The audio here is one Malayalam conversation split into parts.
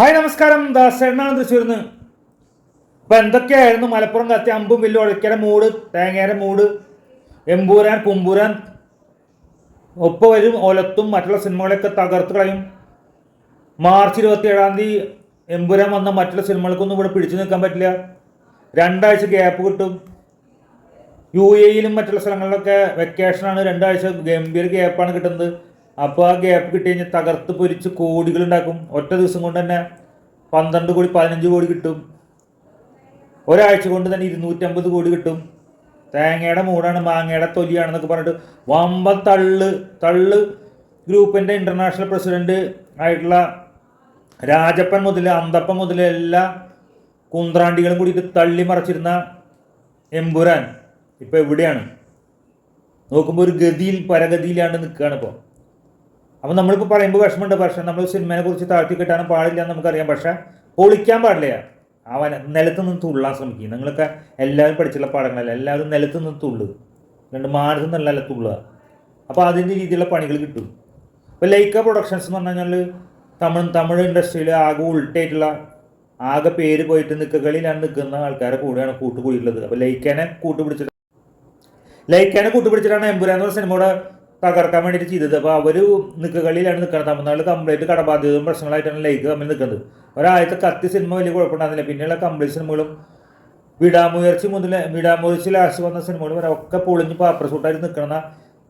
ഹായ് നമസ്കാരം. ദാസേണ്ണാണ് തൃശ്ശൂരിന്ന്. അപ്പം എന്തൊക്കെയായിരുന്നു മലപ്പുറം കത്തി അമ്പും വില്ലും ഒഴക്കര മൂട് തേങ്ങേര മൂട് എമ്പൂരാൻ കുമ്പൂരാൻ? ഒപ്പം വരും ഒലത്തും മറ്റുള്ള സിനിമകളൊക്കെ തകർത്ത് കളയും. മാർച്ച് ഇരുപത്തി ഏഴാം തീയതി എമ്പുരാൻ വന്ന മറ്റുള്ള സിനിമകൾക്കൊന്നും ഇവിടെ പിടിച്ചു നിൽക്കാൻ പറ്റില്ല. രണ്ടാഴ്ച ഗ്യാപ്പ് കിട്ടും. യു എയിലും മറ്റുള്ള സ്ഥലങ്ങളിലൊക്കെ വെക്കേഷനാണ് രണ്ടാഴ്ച ഗംഭീര ഗ്യാപ്പാണ് കിട്ടുന്നത്. അപ്പോൾ ആ ഗ്യാപ്പ് കിട്ടി കഴിഞ്ഞാൽ തകർത്ത് പൊരിച്ച് കോടികൾ ഉണ്ടാക്കും. ഒറ്റ ദിവസം കൊണ്ട് തന്നെ പന്ത്രണ്ട് കോടി പതിനഞ്ച് കോടി കിട്ടും. ഒരാഴ്ച കൊണ്ട് തന്നെ ഇരുന്നൂറ്റമ്പത് കോടി കിട്ടും. തേങ്ങയുടെ മൂടാണ് മാങ്ങയുടെ തൊലിയാണെന്നൊക്കെ പറഞ്ഞിട്ട് വമ്പൻ തള്ള് തള്ള് ഗ്രൂപ്പിന്റെ ഇന്റർനാഷണൽ പ്രസിഡന്റ് ആയിട്ടുള്ള രാജപ്പൻ മുതൽ അന്തപ്പൻ മുതൽ എല്ലാ കുന്ത്രാണ്ടികളും കൂടിയിട്ട് തള്ളി മറച്ചിരുന്ന എമ്പുരാൻ ഇപ്പോൾ എവിടെയാണ്? നോക്കുമ്പോൾ ഒരു ഗതിയിൽ പരഗതിയിലാണ്ട് നിൽക്കുകയാണ് ഇപ്പോൾ അപ്പോൾ നമ്മളിപ്പോൾ പറയുമ്പോൾ വിഷമമുണ്ട്. പക്ഷേ നമ്മൾ സിനിമയെ കുറിച്ച് താഴ്ത്തി കിട്ടാനും പാടില്ല എന്ന് നമുക്കറിയാം. പക്ഷേ പൊളിക്കാൻ പാടില്ല. അവൻ നിലത്ത് നിന്ന് തുള്ളാൻ ശ്രമിക്കും. നിങ്ങളൊക്കെ എല്ലാവരും പഠിച്ചുള്ള പാഠങ്ങളല്ല? എല്ലാവരും നിലത്ത് നിന്ന് തുള്ളു. രണ്ട് മാനത്ത് നിന്നല്ല തുള്ളുക. അപ്പോൾ അതിന്റെ രീതിയിലുള്ള പണികൾ കിട്ടും. ഇപ്പോൾ ലൈക്ക പ്രൊഡക്ഷൻസ് എന്ന് പറഞ്ഞു കഴിഞ്ഞാൽ തമിഴ് തമിഴ് ഇൻഡസ്ട്രിയിൽ ആകെ ഉൾട്ടായിട്ടുള്ള ആകെ പേര് പോയിട്ട് നിൽക്കുകളിലാണ് നിൽക്കുന്ന ആൾക്കാരെ കൂടെയാണ് കൂട്ടുകൂടിയിട്ടുള്ളത്. അപ്പോൾ ലൈക്കാനെ കൂട്ടുപിടിച്ചിട്ട് ലൈക്കാനെ കൂട്ടുപിടിച്ചിട്ടാണ് എമ്പുരാൻ എന്ന സിനിമയുടെ തകർക്കാൻ വേണ്ടിയിട്ട് ചെയ്തത്. അപ്പോൾ അവർ നിൽക്കകളിലാണ് നിൽക്കുന്നത് തമിഴ്നാട് കംപ്ലീറ്റ് കടബാധ്യതയും പ്രശ്നങ്ങളായിട്ടാണ് ലൈക്ക് തമ്മിൽ നിൽക്കുന്നത് ഒരാഴ്ച കത്തി സിനിമ വലിയ കുഴപ്പമുണ്ടാകുന്നില്ല പിന്നെയുള്ള കംപ്ലീറ്റ് സിനിമകളും വിടാമുയർച്ചി മുതൽ വിടാമുയർച്ചി ലാസ്റ്റ് വന്ന സിനിമകൾ വരെ ഒക്കെ പൊളിഞ്ഞ് പാപ്പർ സൂട്ടായിട്ട് നിൽക്കണ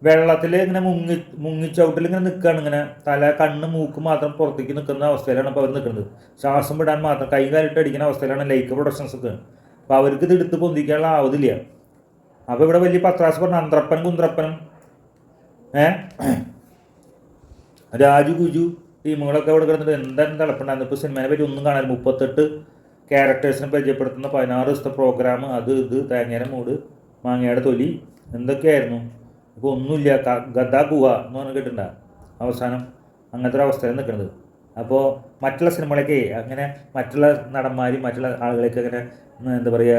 വെള്ളത്തിൽ ഇങ്ങനെ മുങ്ങി മുങ്ങിച്ചവിട്ടിൽ ഇങ്ങനെ നിൽക്കുകയാണ് ഇങ്ങനെ. തല കണ്ണ് മൂക്ക് മാത്രം പുറത്തേക്ക് നിൽക്കുന്ന അവസ്ഥയിലാണ് അപ്പോൾ അവർ നിൽക്കുന്നത് ശ്വാസം വിടാൻ മാത്രം കൈ കാലിട്ട് അടിക്കുന്ന അവസ്ഥയിലാണ് ലൈക്ക് പ്രൊഡക്ഷൻസ് ഒക്കെ. അപ്പോൾ അവർക്ക് ഇത് എടുത്ത് പൊന്തിക്കാനുള്ള ആവതില്ല. അപ്പോൾ ഇവിടെ വലിയ പത്രാസ് പറഞ്ഞ അന്ത്രപ്പൻ കുന്ത്രപ്പനും ഏ? രാജു ഗുജു ടീമുകളൊക്കെ അവിടെ കിടന്നിട്ട് എന്തായാലും തിളപ്പുണ്ടായിരുന്നു ഇപ്പോൾ സിനിമയെ പറ്റി ഒന്നും കാണാൻ മുപ്പത്തെട്ട് ക്യാരക്ടേഴ്സിനെ പരിചയപ്പെടുത്തുന്ന പതിനാറ് ദിവസത്തെ പ്രോഗ്രാം അത് ഇത് തേങ്ങയുടെ മൂട് മാങ്ങയുടെ തൊലി എന്തൊക്കെയായിരുന്നു? ഇപ്പോൾ ഒന്നുമില്ല. ഗദ ഗുഹ എന്ന് പറഞ്ഞ് അവസാനം അങ്ങനത്തെ ഒരു അവസ്ഥയിൽ നിൽക്കുന്നത്. അപ്പോൾ മറ്റുള്ള സിനിമകളൊക്കെ അങ്ങനെ മറ്റുള്ള നടന്മാരും മറ്റുള്ള ആളുകളൊക്കെ അങ്ങനെ എന്താ പറയുക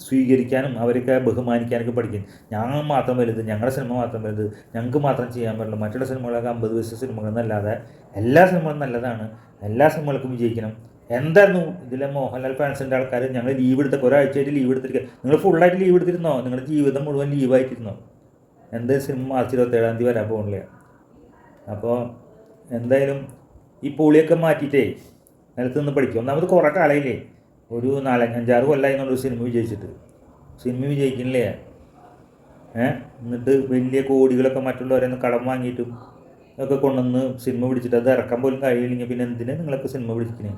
സ്വീകരിക്കാനും അവരൊക്കെ ബഹുമാനിക്കാനൊക്കെ പഠിക്കും. ഞങ്ങൾ മാത്രം വലുത് ഞങ്ങളുടെ സിനിമ മാത്രം വലുത് ഞങ്ങൾക്ക് മാത്രം ചെയ്യാൻ പറ്റുള്ളൂ മറ്റുള്ള സിനിമകളൊക്കെ അമ്പത് വയസ്സ് സിനിമകളെന്നല്ലാതെ എല്ലാ സിനിമകളും നല്ലതാണ്. എല്ലാ സിനിമകൾക്കും വിജയിക്കണം. എന്തായിരുന്നു ഇതിലെ മോഹൻലാൽ ഫാൻസിന്റെ ആൾക്കാർ? ഞങ്ങൾ ലീവ് എടുത്തൊക്കെ ഒരാഴ്ചയായിട്ട് ലീവ് എടുത്തിരിക്കുക നിങ്ങൾ ഫുള്ളായിട്ട് ലീവ് എടുത്തിരുന്നോ? നിങ്ങളുടെ ജീവിതം മുഴുവൻ ലീവായിട്ടിരുന്നോ എന്ത് സിനിമ മാർച്ച് ഇരുപത്തേഴാം തീയതി വരാൻ പോകുന്നില്ല അപ്പോൾ എന്തായാലും ഈ പുളിയൊക്കെ മാറ്റിയിട്ടേ നിലത്ത് നിന്ന് പഠിക്കും. ഒന്നാമത് കുറേ കാലയില്ലേ ഒരു നാലഞ്ച് അഞ്ചാറ് കൊല്ലമായി എന്നൊരു സിനിമ വിജയിച്ചിട്ട്. സിനിമ വിജയിക്കണില്ലേ? ഏഹ് എന്നിട്ട് വലിയ കോടികളൊക്കെ മറ്റുള്ളവരെ കടം വാങ്ങിയിട്ടും ഒക്കെ കൊണ്ടുവന്ന് സിനിമ പിടിച്ചിട്ട് അത് ഇറക്കാൻ പോലും കഴിയില്ലെങ്കിൽ പിന്നെ എന്തിനാണ് നിങ്ങളൊക്കെ സിനിമ പിടിക്കണേ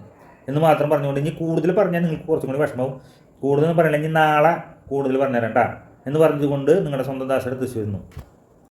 എന്ന് മാത്രം പറഞ്ഞുകൊണ്ട് ഇനി കൂടുതൽ പറഞ്ഞാൽ നിങ്ങൾക്ക് കുറച്ചും കൂടി വിഷമവും. കൂടുതൽ പറഞ്ഞില്ലെങ്കിൽ നാളെ കൂടുതൽ പറഞ്ഞുതരണ്ട എന്ന് പറഞ്ഞതുകൊണ്ട് നിങ്ങളുടെ സ്വന്തം ദാസയുടെ തൃശ്ശൂരിൽ നിന്നു.